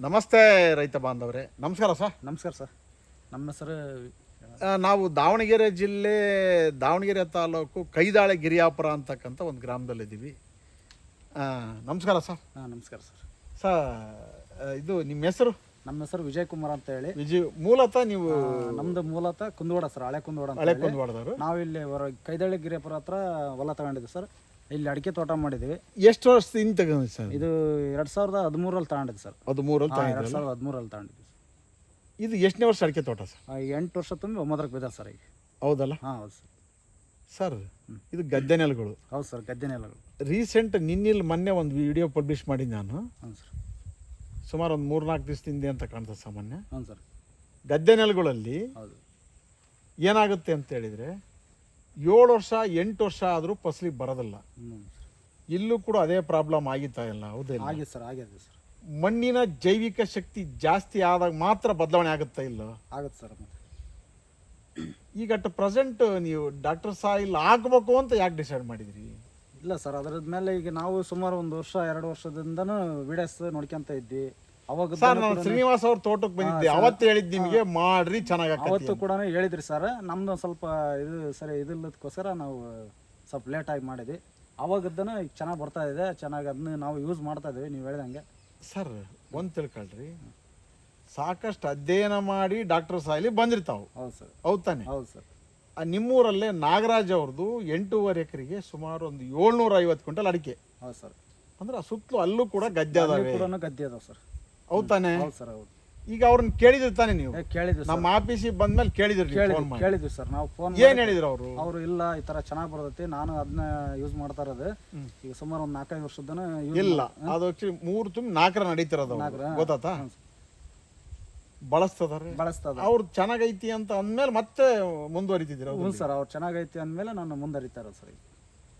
ನಮಸ್ತೆ ರೈತ ಬಾಂಧವರೇ. ನಮಸ್ಕಾರ ಸರ್. ನಮಸ್ಕಾರ ಸರ್. ನಮ್ಮ ಹೆಸರು ಆ, ನಾವು ದಾವಣಗೆರೆ ಜಿಲ್ಲೆ ದಾವಣಗೆರೆ ತಾಲೂಕು ಕೈದಾಳೆ ಗಿರಿಯಾಪುರ ಅಂತಕ್ಕಂಥ ಒಂದು ಗ್ರಾಮದಲ್ಲಿದ್ದೀವಿ ಆ, ನಮಸ್ಕಾರ ಸರ್. ಹಾಂ ನಮಸ್ಕಾರ ಸರ್. ಸರ್ ಆ, ಇದು ನಿಮ್ಮ ಹೆಸರು? ನಮ್ಮ ಹೆಸರು ವಿಜಯ್ ಕುಮಾರ್ ಅಂತ ಹೇಳಿ. ವಿಜಯ್ ಮೂಲತಃ ನೀವು ಆ, ನಮ್ದು ಮೂಲತಃ ಕುಂದವಾಡ ಸರ್ ಹಳೆ ಕುಂದವಾಡ ಅಂತ ಹಳೆ ಹೇಳಿ. ನಾವಿಲ್ಲಿ ಹೊರ ಕೈದಳ್ಳಿ ಗಿರಿಯಪುರ ಹತ್ರ ಹೊಲ ತಗೊಂಡಿದ್ದೆ ಸರ್. ಇಲ್ಲಿ ಅಡಿಕೆ ತೋಟ ಮಾಡಿದ್ದೀವಿ. ಎಷ್ಟು ವರ್ಷದಿಂದ ತಗೊಂಡಿ ಸರ್? ಇದು ಎರಡು ಸಾವಿರದ ಹದಿಮೂರಲ್ಲಿ ತಗೊಂಡಿದ್ದು ಸರ್. ಅದು ಮೂರಲ್ಲಿ ಹಾಂ ಎರಡು ಸಾವಿರದ ಹದಿಮೂರಲ್ಲಿ ತಗೊಂಡಿದ್ವಿ ಇದು ಎಷ್ಟನೇ ವರ್ಷ ಅಡಿಕೆ ತೋಟ ಸರ್? ಆ, ಎಂಟು ವರ್ಷ ತುಂಬಿ ಒಂಬತ್ತರಕ್ಕೆ ಬಿದ್ದ ಸರ್ ಈಗ. ಹೌದಲ್ಲ? ಹಾಂ ಹೌದು ಸರ್. ಸರ್ ಇದು ಗದ್ದೆ ನೆಲಗಳು. ಹೌದು ಸರ್ ಗದ್ದೆ ನೆಲಗಳು. ರೀಸೆಂಟ್ ನಿನ್ನಿಲ್ಲಿ ಮೊನ್ನೆ ಒಂದು ವಿಡಿಯೋ ಪಬ್ಲಿಷ್ ಮಾಡಿ ನಾನು. ಹ್ಞೂ ಸರ್. ಸುಮಾರು ಒಂದು ಮೂರ್ನಾಲ್ಕು ದಿವಸದಿಂದ ಅಂತ ಕಾಣ್ತದೆ ಸಾಮಾನ್ಯ ಹ್ಞೂ ಸರ್. ಗದ್ದೆ ನೆಲಗಳಲ್ಲಿ ಹೌದು. ಏನಾಗುತ್ತೆ ಅಂತ ಹೇಳಿದರೆ ಏಳು ವರ್ಷ ಎಂಟು ವರ್ಷ ಆದರೂ ಫಸಲಿಗೆ ಬರೋದಿಲ್ಲ. ಇಲ್ಲೂ ಕೂಡ ಅದೇ ಪ್ರಾಬ್ಲಮ್ ಆಗಿತ್ತಾ ಇಲ್ಲ? ಹೌದಿಲ್ಲ ಆಗಿದೆ ಸರ್ ಆಗಿದೆ ಸರ್. ಮಣ್ಣಿನ ಜೈವಿಕ ಶಕ್ತಿ ಜಾಸ್ತಿ ಆದಾಗ ಮಾತ್ರ ಬದಲಾವಣೆ ಆಗುತ್ತಾ ಇಲ್ಲ? ಆಗುತ್ತೆ ಸರ್ ಈಗ ಅಟ್ ಪ್ರೆಸೆಂಟ್ ನೀವು ಡಾಕ್ಟರ್ ಸಾಯಿಲ್ ಹಾಕ್ಬೇಕು ಅಂತ ಯಾಕೆ ಡಿಸೈಡ್ ಮಾಡಿದ್ರಿ? ಇಲ್ಲ ಸರ್ ಅದರದ ಮೇಲೆ ಈಗ ನಾವು ಸುಮಾರು ಒಂದು ವರ್ಷ ಎರಡು ವರ್ಷದಿಂದನೂ ವಿಡಿಯೋಸ್ ನೋಡ್ಕೊಂತ ಇದ್ವಿ. ಅವಾಗ ಸರ್ ನಾನು ಶ್ರೀನಿವಾಸ್ ಅವ್ರ ತೋಟಕ್ಕೆ ಬಂದಿದ್ದೆ. ಅವತ್ತು ಹೇಳಿದ್ದು ನಿಮಗೆ ಮಾಡ್ರಿ ಚೆನ್ನಾಗಿ ಅವತ್ತು ಕೂಡ ಹೇಳಿದ್ರಿ ಸರ್. ನಮ್ದು ಸ್ವಲ್ಪ ಇದು ಸರಿ ಇದಿಲ್ಲದಕ್ಕೋಸ್ಕರ ನಾವು ಸ್ವಲ್ಪ ಲೇಟಾಗಿ ಮಾಡಿದ್ವಿ. ಅವಾಗದ್ದನ ಈಗ ಚೆನ್ನಾಗಿ ಬರ್ತಾ ಇದೆ. ಚೆನ್ನಾಗಿ ಅದನ್ನ ನಾವು ಯೂಸ್ ಮಾಡ್ತಾ ಇದೀವಿ ನೀವು ಹೇಳ್ದಂಗೆ. ಸರ್ ಒಂದು ತಿಳ್ಕೊಳ್ರಿ. ಸಾಕಷ್ಟು ಅಧ್ಯಯನ ಮಾಡಿ ಡಾಕ್ಟರ್ ಸಾಯಿಲಿ ಬಂದಿರ್ತಾವೆ. ಹೌದು ಸರ್. ಹೌದು ತಾನೆ? ಹೌದು ಸರ್. ಆ ನಿಮ್ಮೂರಲ್ಲೇ ನಾಗರಾಜ್ ಅವ್ರದ್ದು ಎಂಟೂವರೆ ಎಕರೆಗೆ ಸುಮಾರು ಒಂದು ಏಳ್ನೂರ ಐವತ್ತು ಕ್ವಿಂಟಲ್ ಅಡಿಕೆ. ಹೌದು ಸರ್. ಅಂದ್ರೆ ಆ ಸುತ್ತಲೂ ಅಲ್ಲೂ ಕೂಡ ಗದ್ದೆ ಅದಾವೆ. ಗದ್ದೆ ಅದಾವೆ ಸರ್. ಹೌದ್ ತಾನೆ? ಹೌದು ಸರ್ ಹೌದು. ಈಗ ಅವ್ರನ್ನ ಕೇಳಿದ್ರು ತಾನೆ ನೀವು? ಕೇಳಿದ್ರು ಕೇಳಿದ್ವಿ ಸರ್. ನಮ್ಮ ಆಫೀಸಿಗೆ ಬಂದ್ಮೇಲೆ ಕೇಳಿದ್ರು ಕೇಳಿದ್ವಿ ಕೇಳಿದ್ವಿ ಸರ್. ನಾವು ಫೋನ್ ಏನ್ ಹೇಳಿದ್ರು ಅವರು? ಅವರು ಇಲ್ಲ ಈ ತರ ಚೆನ್ನಾಗಿ ಬರ್ತೈತಿ ನಾನು ಅದನ್ನ ಯೂಸ್ ಮಾಡ್ತಾ ಇರೋದು. ಈಗ ಸುಮಾರು ಒಂದ್ ನಾಲ್ಕೈದು ವರ್ಷದನ ಇಲ್ಲ ಅದು ಆಕ್ಚುಲಿ ಮೂರು ತುಂಬ ನಾಲ್ಕರ ನಡೀತಿರೋದು ಅವ್ರು. ಗೊತ್ತಾತಾ ಬಳಸ್ತದಾರೆ? ಬಳಸ್ತದ ಅವ್ರು ಚೆನ್ನಾಗೈತಿ ಅಂತ ಅಂದ್ಮೇಲೆ ಮತ್ತೆ ಮುಂದುವರಿತಿದ್ದೀರ ಹ್ಞೂ ಸರ್ ಅವ್ರು ಚೆನ್ನಾಗೈತಿ ಅಂದ್ಮೇಲೆ ನಾನು ಮುಂದರಿತಾ ಇರೋದು ಸರ್ ಈಗ.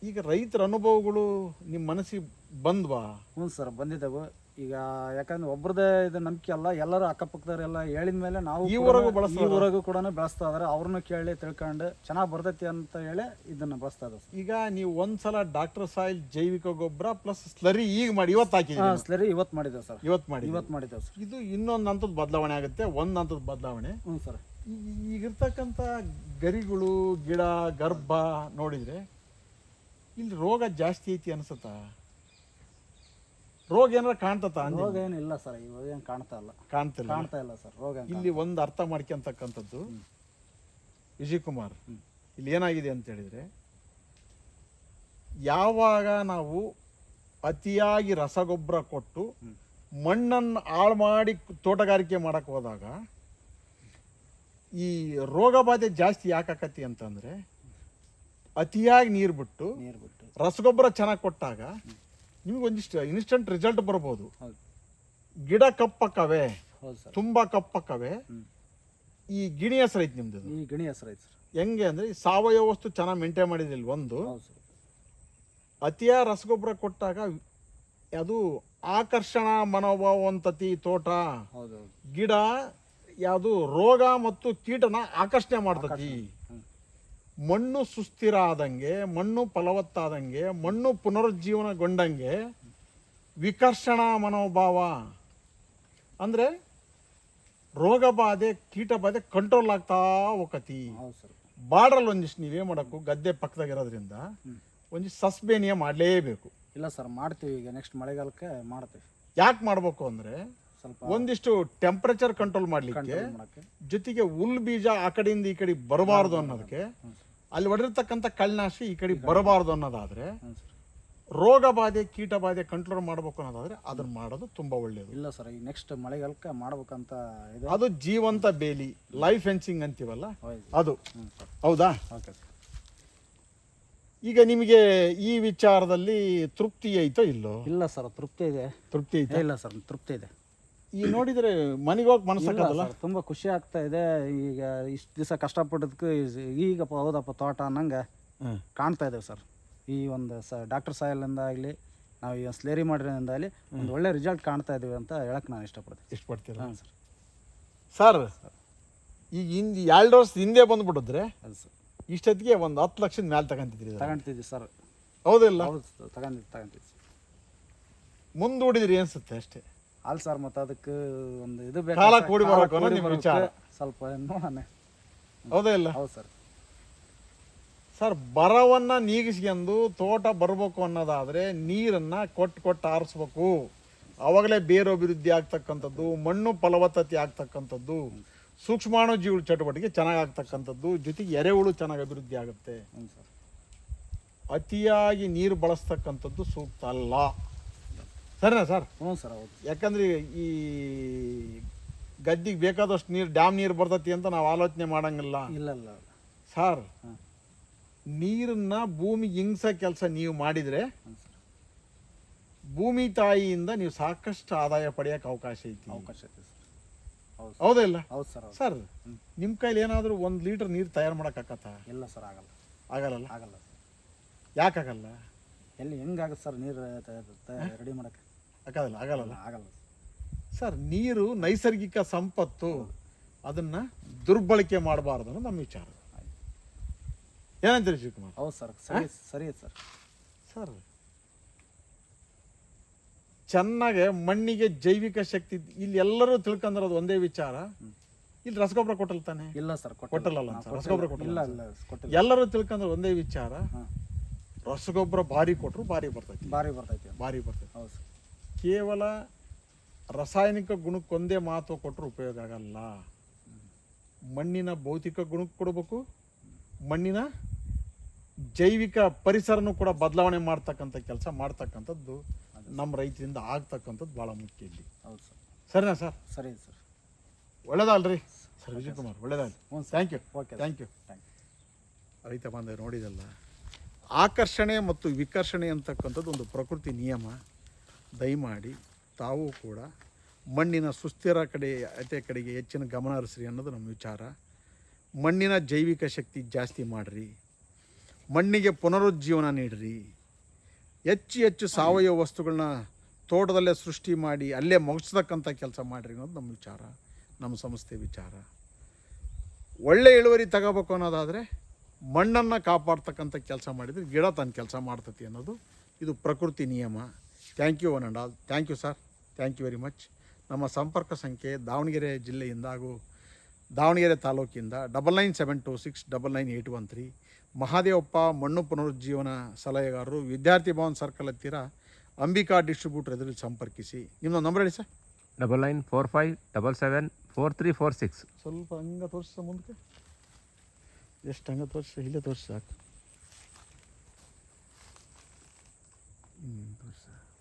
ಈಗ ರೈತರ ಅನುಭವಗಳು ನಿಮ್ಮ ಮನಸ್ಸಿಗೆ ಬಂದ್ವಾ? ಹ್ಞೂ ಸರ್ ಬಂದಿದ್ದೆವು. ಈಗ ಯಾಕಂದ್ರೆ ಒಬ್ರದೇ ಇದು ನಂಬಿಕೆ ಅಲ್ಲ ಎಲ್ಲರೂ ಅಕ್ಕಪಕ್ಕದವರೆಲ್ಲ ಹೇಳಿದ ಮೇಲೆ ನಾವು ಈ ಕೂಡ- ಬಳಸ್ತಾ ಊರಾಗೂ ಕೂಡ ಬೆಳೆಸ್ತಾ ಇದಾರೆ. ಅವ್ರನ್ನ ಕೇಳಿ ತಿಳ್ಕೊಂಡು ಚೆನ್ನಾಗಿ ಬರ್ತೈತಿ ಅಂತ ಹೇಳಿ ಇದನ್ನ ಬಳಸ್ತಾ ಇದ್ದಾರೆ ಈಗ ನೀವು ಒಂದ್ಸಲ ಡಾಕ್ಟರ್ ಸಾಯಿಲ್ ಜೈವಿಕ ಗೊಬ್ಬರ ಪ್ಲಸ್ ಸ್ಲರಿ ಈಗ ಮಾಡಿ ಇವತ್ತು ಹಾಕಿ ಸ್ಲರಿ ಇವತ್ತು ಮಾಡಿದ್ದೇವೆ ಸರ್. ಇವತ್ತು ಮಾಡಿ ಇವತ್ತು ಮಾಡಿದ್ದೇವೆ ಸರ್. ಇದು ಇನ್ನೊಂದು ಹಂತದ ಬದಲಾವಣೆ ಆಗುತ್ತೆ ಒಂದು ಹಂತದ ಬದಲಾವಣೆ. ಹ್ಞೂ ಸರ್. ಈ- ಈಗಿರ್ತಕ್ಕಂಥ ಗರಿಗಳು ಗಿಡ ಗರ್ಭ ನೋಡಿದ್ರೆ ಇಲ್ಲಿ ರೋಗ ಜಾಸ್ತಿ ಐತಿ ಅನ್ಸುತ್ತಾ? ರೋಗ ಏನಾರ ಕಾಣ್ತತ ಅಂದಿ ರೋಗ ಏನಿಲ್ಲ ಸರ್ ಇವಾಗ ಏನು ಕಾಣ್ತಾ ಇಲ್ಲ. ಕಾಣ್ತಿಲ್ಲ. ಕಾಣ್ತಾ ಇಲ್ಲ ಸರ್ ರೋಗ ಏನ್ ಇಲ್ಲಿ ಒಂದು ಅರ್ಥ ಮಾಡ್ಕೊಂತಕ್ಕಂಥದ್ದು ವಿಜಯ್ ಕುಮಾರ್ ಇಲ್ಲಿ ಏನಾಗಿದೆ ಅಂತ ಹೇಳಿದ್ರೆ ಯಾವಾಗ ನಾವು ಅತಿಯಾಗಿ ರಸಗೊಬ್ಬರ ಕೊಟ್ಟು ಮಣ್ಣನ್ನು ಹಾಳು ಮಾಡಿ ತೋಟಗಾರಿಕೆ ಮಾಡಕ್ಕೆ ಹೋದಾಗ ಈ ರೋಗ ಬಾಧೆ ಜಾಸ್ತಿ ಯಾಕಾಕತಿ ಅಂತಂದ್ರೆ ಅತಿಯಾಗಿ ನೀರು ಬಿಟ್ಟು ನೀರು ಬಿಟ್ಟು. ರಸಗೊಬ್ಬರ ಚೆನ್ನಾಗಿ ಕೊಟ್ಟಾಗ ನಿಮ್ಗೆ ಒಂದಿಷ್ಟು ಇನ್ಸ್ಟಂಟ್ ರಿಸಲ್ಟ್ ಬರ್ಬೋದು. ಗಿಡ ಕಪ್ಪಕ್ಕವೆ ಹೌದು ಸರ್. ತುಂಬಾ ಕಪ್ಪಕ್ಕವೆ. ಈ ಗಿಣಿ ಹೆಸರು ಐತೆ ನಿಮ್ದು ಈ ಗಿಣಿ ಹೆಸರು ಐತೆ ಸರ್. ಹೆಂಗೆ ಅಂದ್ರೆ ಸಾವಯವ ವಸ್ತು ಚೆನ್ನಾಗಿ ಮೇಂಟೈನ್ ಮಾಡಿದಿಲ್ಲ ಒಂದು. ಹೌದು ಸರ್. ಅತಿಯ ರಸಗೊಬ್ಬರ ಕೊಟ್ಟಾಗ ಅದು ಆಕರ್ಷಣ ಮನೋಭಾವಂತತಿ ತೋಟ. ಹೌದು ಹೌದು. ಗಿಡ ಯಾವುದು ರೋಗ ಮತ್ತು ಕೀಟನ ಆಕರ್ಷಣೆ ಮಾಡ್ತತಿ. ಮಣ್ಣು ಸುಸ್ಥಿರ ಆದಂಗೆ ಮಣ್ಣು ಫಲವತ್ತಾದಂಗೆ ಮಣ್ಣು ಪುನರುಜ್ಜೀವನಗೊಂಡಂಗೆ ವಿಕರ್ಷಣಾ ಮನೋಭಾವ. ಅಂದರೆ ರೋಗ ಬಾಧೆ ಕೀಟ ಬಾಧೆ ಕಂಟ್ರೋಲ್ ಆಗ್ತಾ ಹೋಗತಿ ಬಾರ್ಡ್ರಲ್ಲಿ ಒಂದಿಷ್ಟು ನೀವೇ ಮಾಡೋಕ್ಕೂ ಗದ್ದೆ ಪಕ್ಕದಾಗಿರೋದ್ರಿಂದ ಒಂದಿಷ್ಟು ಸಸ್ಬೇನಿಯ ಮಾಡಲೇಬೇಕು. ಇಲ್ಲ ಸರ್ ಮಾಡ್ತೀವಿ ಈಗ ನೆಕ್ಸ್ಟ್ ಮಳೆಗಾಲಕ್ಕೆ ಮಾಡ್ತೀವಿ. ಯಾಕೆ ಮಾಡಬೇಕು ಅಂದರೆ ಸ್ವಲ್ಪ ಒಂದಿಷ್ಟು ಟೆಂಪ್ರೇಚರ್ ಕಂಟ್ರೋಲ್ ಮಾಡಲಿಕ್ಕೆ ಜೊತೆಗೆ ಹುಲ್ ಬೀಜ ಆ ಕಡೆಯಿಂದ ಈ ಕಡೆ ಬರಬಾರ್ದು ಅನ್ನೋದಕ್ಕೆ ಅಲ್ಲಿ ಹೊಡೆದಿರ್ತಕ್ಕಂಥ ಕಳ್ಳನಾಶಿ ಈ ಕಡೆ ಬರಬಾರ್ದು ಅನ್ನೋದಾದ್ರೆ ರೋಗ ಬಾಧೆ ಕೀಟ ಬಾಧೆ ಕಂಟ್ರೋಲ್ ಮಾಡಬೇಕು ಅನ್ನೋದಾದರೆ ಅದನ್ನ ಮಾಡೋದು ತುಂಬಾ ಒಳ್ಳೆಯದು ಇಲ್ಲ ಸರ್. ಈ ನೆಕ್ಸ್ಟ್ ಮಳೆಗಾಲಕ್ಕೆ ಮಾಡ್ಬೇಕಂತ ಇದು. ಅದು ಜೀವಂತ ಬೇಲಿ ಲೈಫ್ ಫೆನ್ಸಿಂಗ್ ಅಂತೀವಲ್ಲ? ಅದು. ಹೌದಾ? ಓಕೆ. ಈಗ ನಿಮಗೆ ಈ ವಿಚಾರದಲ್ಲಿ ತೃಪ್ತಿ ಐತೋ ಇಲ್ಲೋ? ಇಲ್ಲ ಸರ್. ತೃಪ್ತಿ ಇದೆ. ತೃಪ್ತಿ ಇದೆ ಇಲ್ಲ ಸರ್. ತೃಪ್ತಿ ಇದೆ. ಈ ನೋಡಿದ್ರೆ ಮನೆಗೆ ಹೋಗಿ ಮನಸ್ಸಾಗಲ್ಲ ತುಂಬ ಖುಷಿ ಆಗ್ತಾ ಇದೆ. ಈಗ ಇಷ್ಟು ದಿವಸ ಕಷ್ಟಪಟ್ಟದಕ್ಕೆ ಈಗಪ್ಪ ಹೌದಪ್ಪ ತೋಟ ಅನ್ನಂಗೆ ಕಾಣ್ತಾ ಇದ್ದೇವೆ ಸರ್. ಈ ಒಂದು ಸ ಡಾಕ್ಟರ್ ಸಾಯಲಿಂದ ಆಗಲಿ ನಾವು ಈ ಸ್ಲೇರಿ ಮಾಡಿರೋದ್ರಿಂದ ಆಗಲಿ ಒಂದು ಒಳ್ಳೆ ರಿಸಲ್ಟ್ ಕಾಣ್ತಾ ಇದ್ದೀವಿ ಅಂತ ಹೇಳಕ್ಕೆ ನಾನು ಇಷ್ಟಪಡ್ತೀನಿ ಇಷ್ಟಪಡ್ತೀರ? ಹಾಂ ಸರ್. ಸರ್ ಈಗ ಹಿಂದೆ ಎರಡು ವರ್ಷ ಹಿಂದೆ ಬಂದ್ಬಿಟ್ಟಿದ್ರೆ ಅದು ಸರ್. ಇಷ್ಟೊತ್ತಿಗೆ ಒಂದು ಹತ್ತು ಲಕ್ಷದ ಮೇಲೆ ತಗೊಂತಿದ್ರಿ. ತಗೊಂತಿದ್ವಿ ಸರ್. ಹೌದಿಲ್ಲ? ಹೌದು ಸರ್ ತಗೊಂಡಿದ್ದು ತಗೊಂತಿದ್ವಿ ಮುಂದೂಡಿದ್ರಿ ಅನ್ಸುತ್ತೆ ಅಷ್ಟೇ? ಅಲ್ಲ ಸರ್ ಮತ್ತು ಅದಕ್ಕೆ ಒಂದು ಇದು ಕಾಲ ಕೂಡಿ ಕಾಲ ಅನ್ನೋದು ನಿಮ್ಮ ವಿಚಾರ. ಸ್ವಲ್ಪ ನೋಡೋಣ ಹೌದಾ ಇಲ್ಲ? ಹೌದು ಸರ್. ಸರ್ ಬರವನ್ನ ನೀಗಿಸ್ಕೊಂಡು ತೋಟ ಬರಬೇಕು ಅನ್ನೋದಾದ್ರೆ ನೀರನ್ನ ಕೊಟ್ಟು ಕೊಟ್ಟು ಆರಿಸ್ಬೇಕು. ಅವಾಗಲೇ ಬೇರು ಅಭಿವೃದ್ಧಿ ಆಗ್ತಕ್ಕಂಥದ್ದು ಮಣ್ಣು ಫಲವತ್ತತೆ ಆಗ್ತಕ್ಕಂಥದ್ದು ಸೂಕ್ಷ್ಮಾಣು ಜೀವ ಚಟುವಟಿಕೆ ಚೆನ್ನಾಗಿ ಆಗ್ತಕ್ಕಂಥದ್ದು ಜೊತೆಗೆ ಎರೆಹುಳು ಚೆನ್ನಾಗಿ ಅಭಿವೃದ್ಧಿ ಆಗುತ್ತೆ. ಹ್ಞೂ ಸರ್. ಅತಿಯಾಗಿ ನೀರು ಬಳಸ್ತಕ್ಕಂಥದ್ದು ಸೂಕ್ತ ಅಲ್ಲ. ಸರಿನಾ ಸರ್? ಹ್ಞೂ ಸರ್ ಹೌದು. ಯಾಕಂದ್ರೆ ಈ ಗದ್ದಿಗೆ ಬೇಕಾದಷ್ಟು ನೀರು ಡ್ಯಾಮ್ ನೀರು ಬರ್ತತಿ ಅಂತ ನಾವು ಆಲೋಚನೆ ಮಾಡಂಗಿಲ್ಲ. ಇಲ್ಲ ಇಲ್ಲ ಸರ್ ನೀರನ್ನ ಭೂಮಿಗೆ ಹಿಂಗ್ಸೋ ಕೆಲಸ ನೀವು ಮಾಡಿದರೆ ಭೂಮಿ ತಾಯಿಯಿಂದ ನೀವು ಸಾಕಷ್ಟು ಆದಾಯ ಪಡೆಯೋಕೆ ಅವಕಾಶ ಐತಿ. ಅವಕಾಶ ಐತಿ ಸರ್. ಹೌದು ಹೌದಾ ಇಲ್ಲ? ಹೌದು ಸರ್ ಹೌದು. ಸರ್ ನಿಮ್ಮ ಕೈಲಿ ಏನಾದರೂ ಒಂದು ಲೀಟರ್ ನೀರು ತಯಾರು ಮಾಡೋಕ್ಕಾಗತ್ತ ಇಲ್ಲ ಸರ್ ಆಗಲ್ಲ. ಆಗಲ್ಲ ಆಗಲ್ಲ ಸರ್. ಯಾಕಾಗಲ್ಲ ಎಲ್ಲಿ ಹೆಂಗಾಗತ್ತೆ ಸರ್ ನೀರು ರೆಡಿ ಮಾಡೋಕ್ಕೆ? ಆಗಲ್ಲ ಆಗಲ್ಲ. ಆಗಲ್ಲ. ಸರ್ ನೀರು ನೈಸರ್ಗಿಕ ಸಂಪತ್ತು ಅದನ್ನ ದುರ್ಬಳಕೆ ಮಾಡಬಾರ್ದು ಅನ್ನೋದು ನಮ್ಮ ವಿಚಾರ. ಏನಂತೀರಿ ಶಿವಕುಮಾರ್? ಹೌದು ಸರ್ ಸರಿ ಸರಿ ಸರ್. ಸರ್ ಚೆನ್ನಾಗೆ ಮಣ್ಣಿಗೆ ಜೈವಿಕ ಶಕ್ತಿ ಇಲ್ಲಿ ಎಲ್ಲರೂ ತಿಳ್ಕೊಂಡಿರೋದು ಒಂದೇ ವಿಚಾರ. ಇಲ್ಲಿ ರಸಗೊಬ್ಬರ ಕೊಟ್ಟಲ್ ತಾನೆ? ಇಲ್ಲ ಸರ್ ಕೊಟ್ಟಲ್ಲ. ಸರ್, ರಸಗೊಬ್ಬರ ಕೊಟ್ಟಲ್ಲ ಎಲ್ಲರೂ ತಿಳ್ಕೊಂಡ್ರೆ ಒಂದೇ ವಿಚಾರ. ರಸಗೊಬ್ಬರ ಭಾರಿ ಕೊಟ್ಟರು ಭಾರಿ ಬರ್ತೈತಿ. ಭಾರಿ ಬರ್ತೈತಿ. ಭಾರಿ ಬರ್ತೈತಿ. ಹೌದು ಸರ್. ಕೇವಲ ರಾಸಾಯನಿಕ ಗುಣಕ್ಕೊಂದೇ ಮಹತ್ವ ಕೊಟ್ಟರು ಉಪಯೋಗ ಆಗಲ್ಲ. ಮಣ್ಣಿನ ಭೌತಿಕ ಗುಣಕ್ಕೆ ಕೊಡಬೇಕು ಮಣ್ಣಿನ ಜೈವಿಕ ಪರಿಸರನೂ ಕೂಡ ಬದಲಾವಣೆ ಮಾಡ್ತಕ್ಕಂಥ ಕೆಲಸ ಮಾಡ್ತಕ್ಕಂಥದ್ದು ನಮ್ಮ ರೈತರಿಂದ ಆಗ್ತಕ್ಕಂಥದ್ದು ಭಾಳ ಮುಖ್ಯ ಇಲ್ಲಿ. ಹೌದು ಸರ್. ಸರಿನಾ ಸರ್? ಸರಿ ಸರ್. ಒಳ್ಳೇದಲ್ರಿ ಸರ್ ವಿಜಯ್ ಕುಮಾರ್ ಒಳ್ಳೇದಲ್ಲ ಹ್ಞೂ thank you okay thank you thank you ರೈತ ಬಾಂಧವ ನೋಡಿದಲ್ಲ ಆಕರ್ಷಣೆ ಮತ್ತು ವಿಕರ್ಷಣೆ ಅಂತಕ್ಕಂಥದ್ದು ಒಂದು ಪ್ರಕೃತಿ ನಿಯಮ. ದಯಮಾಡಿ ತಾವು ಕೂಡ ಮಣ್ಣಿನ ಸುಸ್ಥಿರ ಕಡೆ ಅತೆ ಕಡೆಗೆ ಹೆಚ್ಚಿನ ಗಮನ ಹರಿಸ್ರಿ ಅನ್ನೋದು ನಮ್ಮ ವಿಚಾರ. ಮಣ್ಣಿನ ಜೈವಿಕ ಶಕ್ತಿ ಜಾಸ್ತಿ ಮಾಡಿರಿ. ಮಣ್ಣಿಗೆ ಪುನರುಜ್ಜೀವನ ನೀಡಿರಿ. ಹೆಚ್ಚು ಹೆಚ್ಚು ಸಾವಯವ ವಸ್ತುಗಳನ್ನ ತೋಟದಲ್ಲೇ ಸೃಷ್ಟಿ ಮಾಡಿ, ಅಲ್ಲೇ ಮುಗಿಸ್ತಕ್ಕಂಥ ಕೆಲಸ ಮಾಡಿರಿ ಅನ್ನೋದು ನಮ್ಮ ವಿಚಾರ, ನಮ್ಮ ಸಂಸ್ಥೆ ವಿಚಾರ. ಒಳ್ಳೆ ಇಳುವರಿ ತಗೋಬೇಕು ಅನ್ನೋದಾದರೆ ಮಣ್ಣನ್ನು ಕಾಪಾಡ್ತಕ್ಕಂಥ ಕೆಲಸ ಮಾಡಿದರೆ ಗಿಡ ತನ್ನ ಕೆಲಸ ಮಾಡ್ತತಿ ಅನ್ನೋದು, ಇದು ಪ್ರಕೃತಿ ನಿಯಮ. Thank you one and all thank you sir thank you very much ನಮ್ಮ ಸಂಪರ್ಕ ಸಂಖ್ಯೆ ದಾವಣಗೆರೆ ಜಿಲ್ಲೆಯಿಂದ ಹಾಗೂ Davanagere ತಾಲೂಕಿಂದ double nine seven two six double nine eight one three Mahadevappa ಮಣ್ಣು ಪುನರುಜ್ಜೀವನ ಸಲಹೆಗಾರರು ವಿದ್ಯಾರ್ಥಿ ಭವನ್ ಸರ್ಕಲ್ ಹತ್ತಿರ ಅಂಬಿಕಾ ಡಿಸ್ಟ್ರಿಬ್ಯೂಟರ್ ಎದುರು ಸಂಪರ್ಕಿಸಿ. ನಿಮ್ಮ ನಂಬರ್ ಹೇಳಿ sir double nine four five double seven four three four six ಸ್ವಲ್ಪ ಹಂಗೆ ತೋರಿಸ ಮುಂದಕ್ಕೆ. ಎಷ್ಟು ಹಂಗೆ ತೋರಿಸಿ ಇಲ್ಲೇ ತೋರಿಸಿ ಸಾಕು. arkadaşlar.